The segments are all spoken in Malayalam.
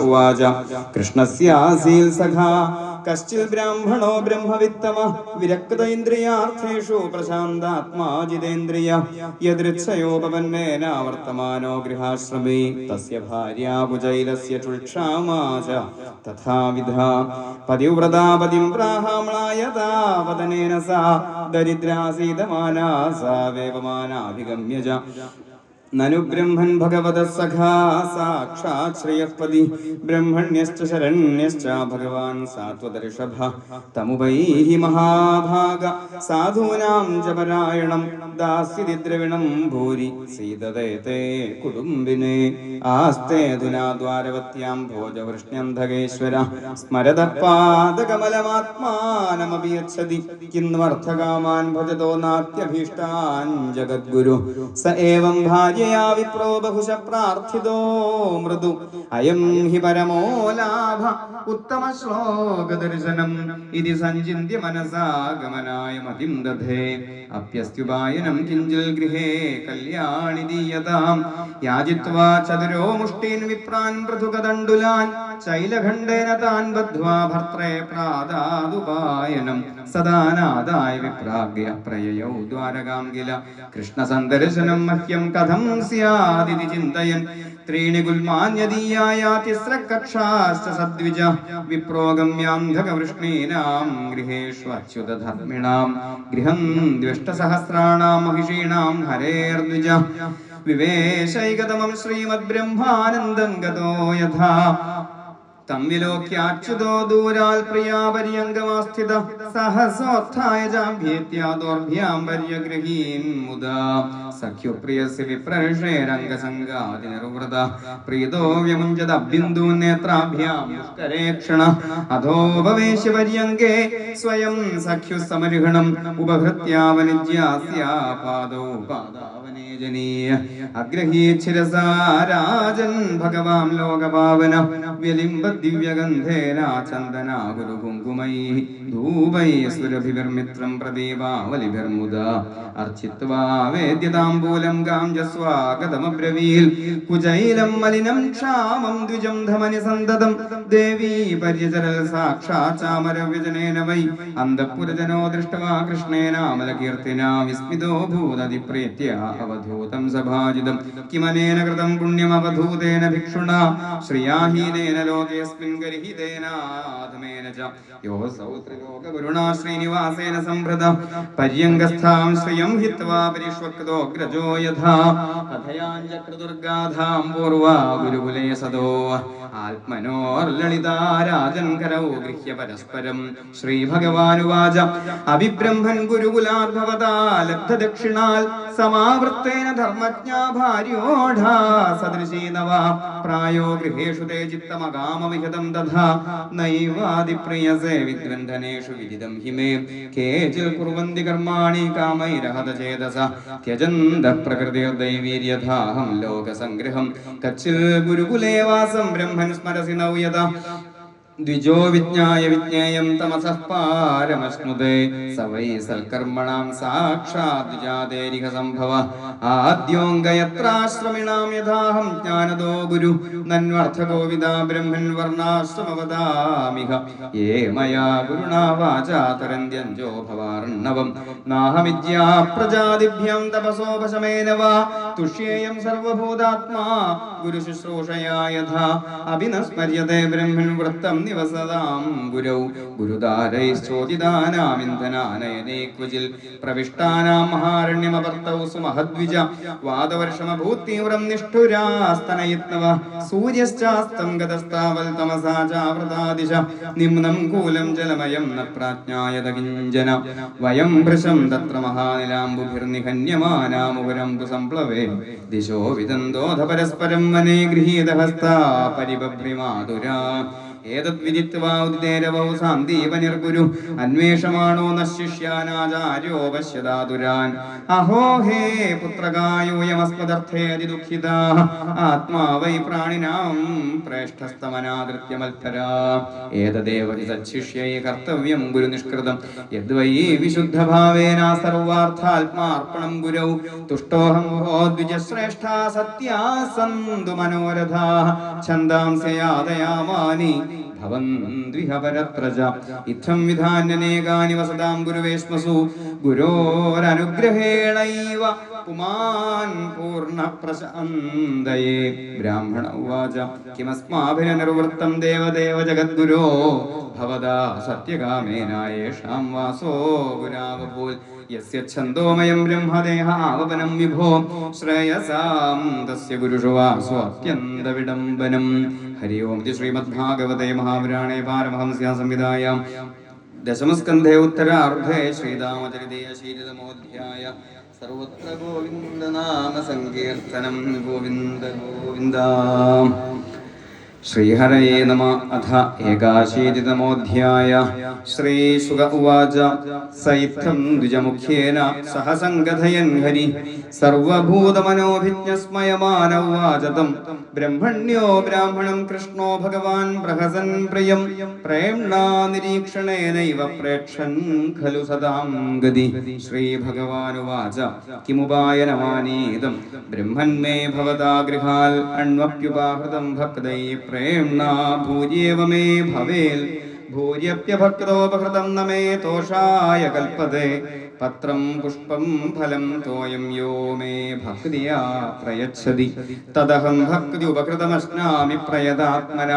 ഉവാച കൃഷ്ണസ്യാസീൽ സഖാ കശ്ചിൽ ബ്രാഹ്മണോ ബ്രഹ്മവിത്തമ വിരക്ത ഇന്ദ്രിയാർത്ഥേഷു പ്രശാന്താത്മാ ജിതേന്ദ്രിയ യദൃച്ഛയോപവന്മേന വർത്തമാനോ ഗൃഹാശ്രമേ തസ്യ ഭാര്യാപുജൈലസ്യ ചുക്ഷാമാച തഥാവിധ പതിവ്രതാപതിം പ്രാഹാമ്ലായ താവതനേന സാ ദരിദ്രാസീതമാനാ സാ വേവമാനാഭിഗമ്യജ നനു ബ്രഹ്മൻ ഭഗവത സഖാ സാക്ഷാത് ശ്രേയസ്പതി ബ്രഹ്മണ്യശ്ച ശരണ്യശ്ച ഭഗവാൻ സാത്വദർഷഭ തമുപൈഹി മഹാഭാഗ. സാധൂനാം ജപരായണം ദാസ്യതി ദ്രവിണം ഭൂരി. സീതതേ കുടുംബിനെ. ആസ്തേ ധുനാ ദ്വാരവത്യാം ഭോജവൃഷ്ണ്യന്ധകേശ്വര. സ്മരത കിന്വർത്ഥകാമാൻ ഭജതോ നാത്യഭീഷ്ടാൻ ജഗദ്ഗുരു. സ ഏവം ഭാര്യ ഭാര്യയാ വിപ്രോ ബഹുശ പ്രാർത്ഥിതോ മൃദു. അയം ഹി പരമോ ലാഭ. ഉത്തമ ശ്ലോക ദർശനം. ഇതി സഞ്ചിന്യ മനസാഗമനായ മതിം ദധേ. അപ്യസ്ത്യുപായനം കിഞ്ചിൽ ഗൃഹേ കല്യാണി ദീയതാം. യാജിത്വാ ചതുരോ മുഷ്ടീൻ വിപ്രാൻ പൃഥുകദണ്ഡുലാൻ. ശൈലഖണ്ഡേന താൻ ബദ്ധ്വാ ഭർത്രേ പ്രാദാദുപായനം. സദാനാദായ വിപ്രാഗ്യ പ്രയയൗ ദ്വാരകാം കൃഷ്ണ കൃഷ്ണസന്ദർശനം മഹ്യം കഥം ഫലം സ്യാദിതി ചിന്തയൻ. ത്രീണി ഗുൽമാന്യദീയായാതിസ്രകക്ഷാശ്ചസദ്വിജ വിപ്രോഗമ്യാന്ധകവൃഷ്ണീനാം ഗൃഹേഷ്വച്യുതധർമ്മിണാം. ഗൃഹം ദ്വിഷ്ടസഹസ്രാണാം മഹിഷീണാം ഹരേർദ്വിജ. വിവേശൈകതമം ശ്രീമദ്ബ്രഹ്മാനന്ദം ഗതോ യഥാ. തമ്മിലോക്യാച്യുതോ ദൂരാൽ പ്രിയാപര്യംഗമാസ്ഥിത സഹസോത്ഥായ ജാഭ്യേത്യാദോർഭ്യാം പര്യഗൃഹീം മുദാ. സഖ്യുപ്രിയസ് വിപ്രഷേരംഗസംഗാതി നിർവൃത പ്രീതോ വ്യമുഞ്ചത ബിന്ദൂ നേത്രാഭ്യാം മുഷ്കരേക്ഷണ അധോപവേശ പര്യങ്കേ സ്വയം സഖ്യു സമർഹണം ഉപഹൃത്യാവനിജ്യാസ്യാ പാദോ പാദാ. അഗ്രഹീച്ഛിരസാരാജൻ ഭഗവാം ലോകപാവന വ്യലിംബ ദിവ്യഗന്ധേന ചന്ദന ഗുരുകുങ്കുമൈ ധൂപൈ സുരഭിർമിത്രം പ്രദീപാവലിഭിർമുദ അർച്ചിത്വാ വേദ്യതാംബൂലം ഗാംജസ്വാഗതമബ്രവീൽ കുജൈലം മലിനം ക്ഷാമം ദ്വിജം ധമനി സന്തതം ദേവീ പര്യചരൽ സാക്ഷാ ചാമരവ്യജനേന വൈ അന്തഃപുരജനോ ദൃഷ്ടവാ കൃഷ്ണേനാമലകീർത്തിനാ വിസ്മിതോ ഭൂതതിപ്രീത്യ അവധൂതം സഭാജിതം. കിമനേന കൃതം പുണ്യമവധൂതേന ഭിക്ഷുണ. ശ്രിയാഹീനേന ലോകേസ്മിൻ ഗരിഹിതേന ഗർഹിതേനാധമേന ച. യോ സൗത്ര ത്രിലോക ഗുരുണാ ശ്രീനിവാസേന സംഭൃത പര്യങ്കസ്ഥാം ശ്രിയം ഹിത്വാ പരിഷ്വക്തോഗ്രജോ യഥാ. കഥയാഞ്ജക്രതുർഗാധാം പൂർവ ഗുരുകുലേ സദോ. ആത്മനോർലളിതാരാജൻ കരൗ ഗൃഹ്യ പരസ്പരം. ശ്രീഭഗവാനുവാച. അഭിബ്രഹ്മൻ ഗുരുകുലാദ്ഭവതാ ലബ്ധദക്ഷിണാൽ സമാവൃത്ത ഭക്തേന ധർമ്മജ്ഞാ ഭാര്യോഢാ സദൃശീനവ പ്രായോ ഗൃഹേഷു തേ ചിത്തമകാമവിഹിതം തഥാ. നൈവാദിപ്രിയസേ വിദ്വന്ധനേഷു വിദിതം ഹിമേ. കേചിൽ കുർവന്തി കർമാണി കാമൈരഹത ചേതസ ത്യജന്ത പ്രകൃതിർദൈവീര്യഥാഹം ലോകസംഗ്രഹം. കച്ചിൽ ഗുരുകുലേവാസം ബ്രഹ്മൻ സ്മരസി നൗയത ദ്വിജോ വിജ്ഞായ വിജ്ഞേയം തമസഃ പാരമശ്നുതേ. സവൈ സൽക്കർമ്മണാം സാക്ഷാത് ജാതേരിക സംഭവ. ആദ്യോങ്കയത്രാശ്രമിണാം യഥാഹം ജ്ഞാനദോ ഗുരു. നന്വർത്ഥ ഗോവിദ ബ്രഹ്മൻ വർണാശ്രമവദാമിഹ. യേ മയാ ഗുരുണാ വാചാ തുരന്ത്യഞ്ചോ ഭവാർണവം. നാഹമിദ്യാ പ്രജാതിഭ്യം തപസോപശമേന വാ. തുഷ്യേയം സർവഭൂതാത്മാ ഗുരു ശുശ്രൂഷയാ യഥാ. അഭിനസ്മര്യതേ ബ്രഹ്മൻ വൃത്തം നിവസതാം ഗുരൗ ഗുരുദാരൈശ്ചോദിതാനാമിന്ധനാനയനേ ക്വചിൽ പ്രവിഷ്ടാനാം മഹാരണ്യമവർത്തൗ സുമഹദ്വിജ. വാദവർഷമഭൂത്തീവ്രം നിഷ്ഠുരാസ്തനയിത്നവ. സൂര്യശ്ചാസ്തം ഗതസ്താവൽ തമസാ ചാവൃതാദിശ. നിമ്നം കൂലം ജലമയം ന പ്രാജ്ഞായത കിഞ്ചന. വയം ഭൃശം തത്ര മഹാനിലാംബുഭിർനിഹന്യമാനാമുപരംബു സംപ്ലവേ. ദിശോ വിദന്തോധ പരസ്പരം വനേ ഗൃഹീതഹസ്താ പരിബഭ്രിമാതുരാ ഏതത് ഏതത് വിദിത്വാ ഉദിതേരവൗ സാന്ദീപനിർഗുരു അന്വേഷമാണോ നശിഷ്യാനാചാര്യോ പശ്യതാതുരാൻ. അഹോ ഹേ പുത്രകായോയമസ്മദർത്ഥേ അതിദുഃഖിതാ. ആത്മാ വൈ പ്രാണിനാം പ്രേഷ്ഠസ്തമനാദൃത്യമൽപരാ ഏതദേവ തച്ഛിഷ്യൈ കർത്തവ്യം ഗുരു നിഷ്കൃതം. യദ്വൈ വിശുദ്ധഭാവേന സർവാർത്ഥാത്മാർപ്പണം ഗുരൗ. തുഷ്ടോഹം ദ്വിജശ്രേഷ്ഠ സത്യാ സന്തു മനോരഥാ. ഛന്ദാംസ്യയാതയാമാനി ഭവന്ത്വിഹ പരത്രജ ഇത്തം വിധാന്യനേകാനി വസതാം ഗുരുവേശ്മസു. ഗുരോരനുഗ്രഹേണൈവ പുമാൻ ബ്രാഹ്മണ ഉവാച. കിമസ്മാഭിനനിർവൃത്തം ദേവദേവ ജഗദ്ഗുരോ. ഭവതാ സത്യകാമേനായേഷാം വാസോ ഗുരാവഭൂൽ യസ്യ ഛന്ദോമയം ബ്രഹ്മദേഹ ആവപനം വിഭോ ശ്രേയസാം തസ്യ ഗുരുഷു ഹരി ഓം ശ്രീമദ്ഭാഗവതേ മഹാപുരാണേ പാരമഹംസ്യാ സംവിധായാം ദശമസ്കന്ധേ ഉത്തരാർദ്ധേ ശ്രീരാമചരിതമോധ്യായ സർവത്ര ഗോവിന്ദനാമ സങ്കീർത്തനം ഗോവിന്ദ ഗോവിന്ദ ശ്രീഹരയേ നമ അഥ ഏകാശീതിതമോധ്യായ. ശ്രീശുക ഉവാച. സൈത്തം ദ്വിജമുഖ്യേന സഹ സംഗഥയൻ ഹരി. സർവഭൂതമനോഭിജ്ഞസ്മയമാനവാചതം. ബ്രഹ്മണ്യോ ബ്രാഹ്മണം കൃഷ്ണോ ഭഗവാൻ പ്രഹസൻ പ്രിയം. പ്രേംണാ നിരീക്ഷണേനൈവ പ്രേക്ഷൻ ഖലു സദാം ഗതി. ശ്രീഭഗവാനുവാച കിമുപായനമാനീതം. ബ്രഹ്മന്മേ ഭവതാ ഗൃഹാൽ അണ്വപ്യുപാഹൃതം ഭക്തൈ പ്രേംണാ ഭൂര്യേവ ഭവേൽ. ഭൂര്യപ്യഭക്തോപഹൃതം നമേ തോഷായ കൽപ്പതേ പത്രം പുഷ്പം ഫലം തോയം യോ മേ ഭക്തിയാ പ്രയച്ഛതി. തദഹം ഭക്തി ഉപകൃതമശ്നാമി പ്രയതാത്മന.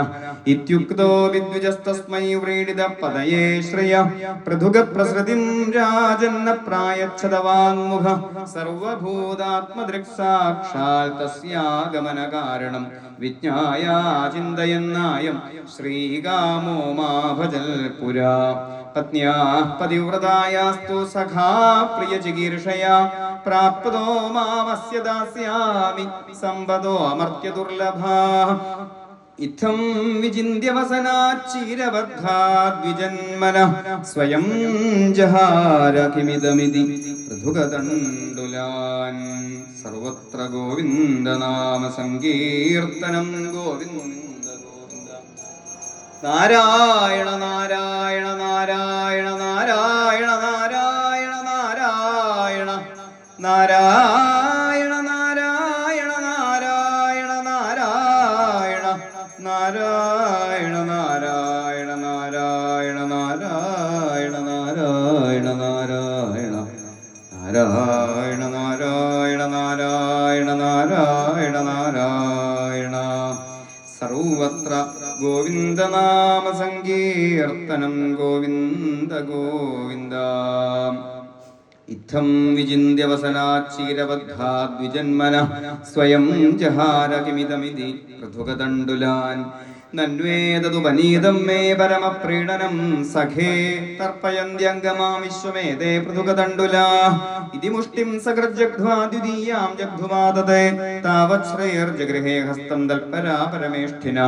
ഇത്യുക്തോ വിദ്വിജസ്തസ്മൈ വ്രീഡിത പദയേ ശ്രയ. പൃഥുക പ്രസൃതിം രാജന്ന പ്രായച്ഛത വാങ്മുഖ സർവഭൂതാത്മദൃക് തസ്യാഗമന കാരണം വിജ്ഞായാചിന്തയെന്നായം ശ്രീകാമോ മാ ഭജൽ പുരാ പത്ന്യാ പതിവ്രതായാസ്തു സഖാ പ്രിയചികീർഷയാ പ്രാപ്തോ മാമസ്യ ദാസ്യാമി സമ്പദോ അമർത്യ ദുർലഭാ. ഇത്തം വിചിന്യവസനാച്ചീരബദ്ധാദ്വിജന്മന സ്വയം ജഹാര കിമിതമിതി പൃഥുകതണ്ടുലാൻ. സർവത്ര ഗോവിന്ദനാമ സങ്കീർത്തനം ഗോവിന്ദ. നാരായണ നാരായണ നാരായണ നാരായണ നാരായണ നാരായണ നാരായണ നാരായണ നാരായണ നാരായണ നാരായണ നാരായണ നാരായണ നാരായണ നാരായണ നാരായണ നാരായണ നാരായണ നാരായണ നാരായണ സർവത്ര ഗോവിന്ദനാമസങ്കീർത്തനം ഗോവിന്ദ ഗോവിന്ദ ഇത്തം വിചിന്യവസനാക്ഷീരബദ്ധാദ്വിജന്മന സ്വയം ജഹാരകിമിതമിതി പൃഥുകതണ്ടുലാൻ. പൃഥുകതണ്ടുലാൻ നന്വേതതുപനീതം മേ പരമപ്രീണനം സഖേ. തർപ്പയന്ത്യംഗമാ വിശ്വമേതേ പൃഥുകതണ്ടുലാ ഇതി മുഷ്ടിം സകൃജഗ്ധ്വാ ദ്വിതീയാം ജഗ്ധ്വാദതേ. താവത് ഹസ്തം തൽപരാ പരമേഷ്ഠിന.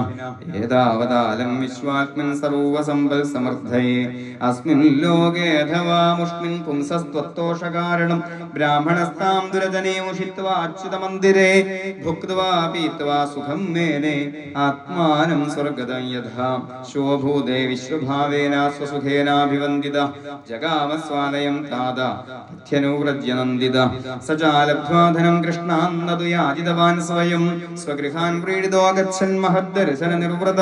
ഏതാവതാലം വിശ്വാത്മൻ സർവസമ്പൽ സമർത്ഥയേ അസ്മിൻ ലോകേ അഥവാ മുഷ്മിൻ പുംസസ്ത്വത്തോഷകാരണം. ബ്രാഹ്മണസ്താം ദുരജനേ മുഷിത്വാ അച്യുതമന്ദിരേ ഭുക്ത്വാ പീത്വാ സുഖം മേനെ. ആത്മാനം സ്വർഗതം യഥാ ശോഭൂതേ വിശ്വഭാവേന സ്വസുഖേനാഭിവന്ദിത ജഗാമസ്വാലയം താത പഥ്യനുവ്രജ്യ നന്ദിത സജാലബ്ധ്വാധനം കൃഷ്ണാന്നതു യാചിതവാൻ സ്വയം സ്വഗൃഹാൻ പ്രീഡിതോ ഗച്ഛൻ മഹദ്ദർശന നിർവ്രത.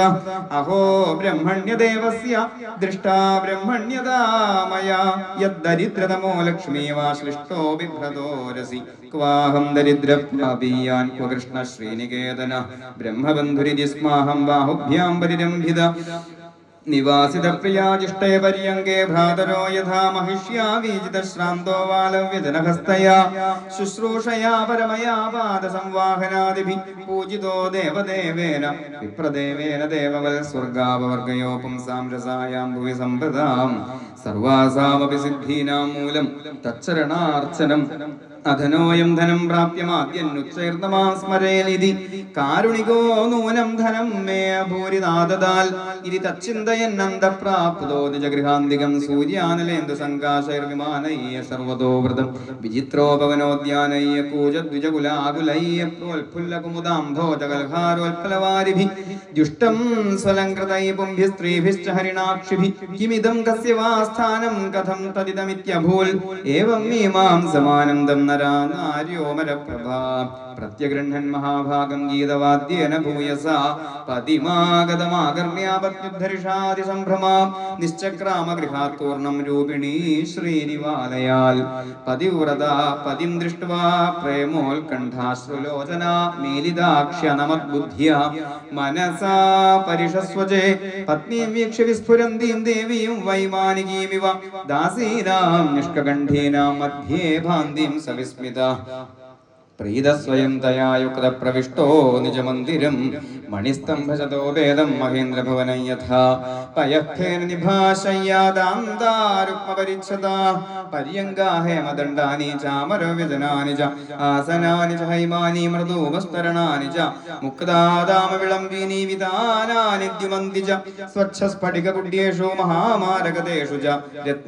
അഹോ ബ്രഹ്മണ്യദേവസ്യ ദൃഷ്ടാ ബ്രഹ്മണ്യതാമയ യദ്ദരിദ്രതമോ ലക്ഷ്മീ വാ ശ്ലിഷ്ടോ ബിഭ്രതോരസി ക്വാഹം ദരിദ്രപ്രാപീയാൻ ക്വ കൃഷ്ണ ശ്രീനികേതന. ബ്രഹ്മബന്ധുരിതി സ്മാഹം ബാഹുഭ്യാം മധ്യാംബരിരംഭിത നിവാസിതപ്രിയാജിഷ്ടേ പര്യങ്കേ ഭ്രാതരോ യഥാ മഹിഷ്യാ വീജിതശ്രാന്തോ വാലവ്യജനഹസ്തയാ ശുശ്രൂഷയാ പരമയാ പാദസംവാഹനാദിഭി പൂജിതോ ദേവദേവേന. വിപ്രദേവേന ദേവവൽ സ്വർഗാപവർഗയോപും സാംരസായാം ഭുവി സമ്പദാം സർവാസാമപി സിദ്ധീനാം മൂലം തച്ചരണാർച്ചനം. അധനോയം ധനം പ്രാപ്യമാദ്യന്നുച്ചേർന്നമാ കാരുണികോ നൂനം ധനം മേ ഭൂരിനാദതാൽ ഇതി തച്ചിന്തയന്നന്തപ്രാപ്തോ നിജഗൃഹാന്തികം സൂര്യാനലേന്ദു സങ്കാശൈർവിമാനയ്യ സർവതോ വ്രതം. വിചിത്രോപവനോദ്യാനയ്യ കൂജദ്വിജകുലാകുലയ്യ പ്രോൽഫുല്ലകുമുദാംഭോജകൽഹാരോൽഫലവാരിഭി ദുഷ്ടം സ്വലങ്കൃതൈ പുംഭി സ്ത്രീഭിശ്ച ഹരിണാക്ഷിഭി. കിമിതം കസ്യ സ്ഥാനം കഥം തദിതമിത്യഭൂൽ. ഏവം മീമാം സമാനന്ദം നരാ നാര്യോമരപ്രഭാ പ്രത്യഗൃഹൻ മഹാഭാഗം ഗീതവാദ്യേന ഭൂയസ. പതിമാഗതമാകർമ്യാപത്യുദ്ധരിഷാദി സംഭ്രമാം. നിശ്ചക്രാമ ഗൃഹാത്തൂർണം രൂപിണീ ശ്രീനിവാലയാൽ. പതിവ്രത പതിം ദൃഷ്ട്വാ പ്രേമോത്കണ്ഠാശ്രുലോചന മീലിതാക്ഷ്യ നമദ്ബുദ്ധ്യ മനസാ പരിഷസ്വജേ. പത്നീം വീക്ഷ്യ വിസ്ഫുരന്തീം ദേവീം വൈമാനികീമിവ दासीनां निष्ककण्ठीनां मध्ये भान्तिं सविस्मिता। പ്രീതസ്വയം ദയാുക്ത യുക്ത പ്രവിഷ്ടോ നിജമന്ദിരം മണിസ്തംഭശതോ വേദം മഹേന്ദ്രഭവനം യഥാ. വ്യജനാനി ച ആസനാനി ച ഹൈമാനി മൃദൂപസ്തരണാനി ച മുക്താദാമ വിളംബിനി ച മഹാമാരകതേഷു ച രത്ന